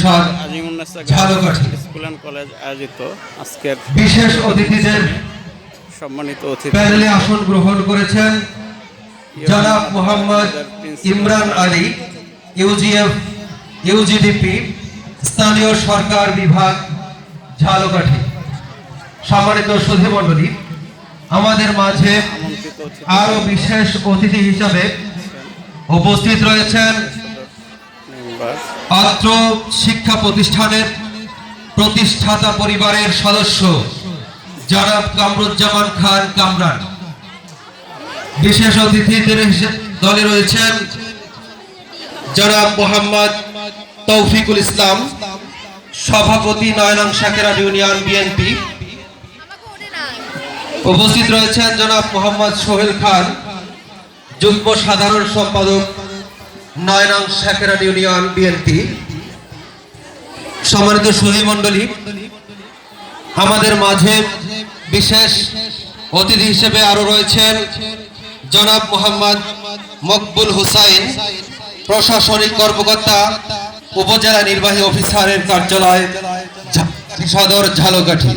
পরিষদ school and college আয়োজিত আজকের বিশেষ অতিথিদের সম্মানিত অতিথি। প্যানেলে আসন গ্রহণ করেছেন জনাব মোহাম্মদ ইমরান আলী ইউজিএফ ইউজিডিপি স্থানীয় সরকার বিভাগ ঝালকাঠি। সম্মানিত সুধীমণ্ডলী আমাদের মাঝে আমন্ত্রিত অতিথি। আরও বিশেষ অতিথি হিসাবে উপস্থিত রয়েছেন অত্র শিক্ষা প্রতিষ্ঠানের প্রতিষ্ঠাতা পরিবারের সদস্য জনাব কামরুজ্জামান খান কামরান। বিশেষ অতিথিদের দলে রয়েছেন জনাব মোহাম্মদ তৌফিকুল ইসলাম, সভাপতি নয়নং শাকেরা ইউনিয়ন বিএনপি। উপস্থিত রয়েছেন জনাব মোহাম্মদ সোহেল খান, যুগ্ম সাধারণ সম্পাদক নয়নং শাকেরা ইউনিয়ন বিএনপি সম্মানিত সুধী মণ্ডলী, আমাদের মাঝে বিশেষ অতিথি হিসেবে আরও রয়েছেন জনাব মোহাম্মদ মকবুল হুসাইন, প্রশাসনিক কর্মকর্তা, উপজেলা নির্বাহী অফিসারের কার্যালয় সদর, ঝালকাঠি।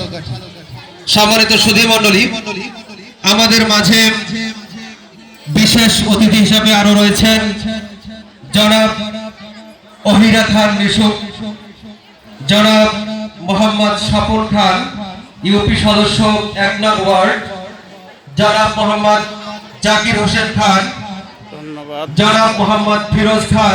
সম্মানিত সুধী মণ্ডলী, আমাদের মাঝে বিশেষ অতিথি হিসাবে আরও রয়েছেন জনাব অহিরা খান নিশু জনাব মোহাম্মদ স্বপন খান ইউপি সদস্য এক নং ওয়ার্ড জনাব মোহাম্মদ জাকির হোসেন খান জনাব মোহাম্মদ ফিরোজ খান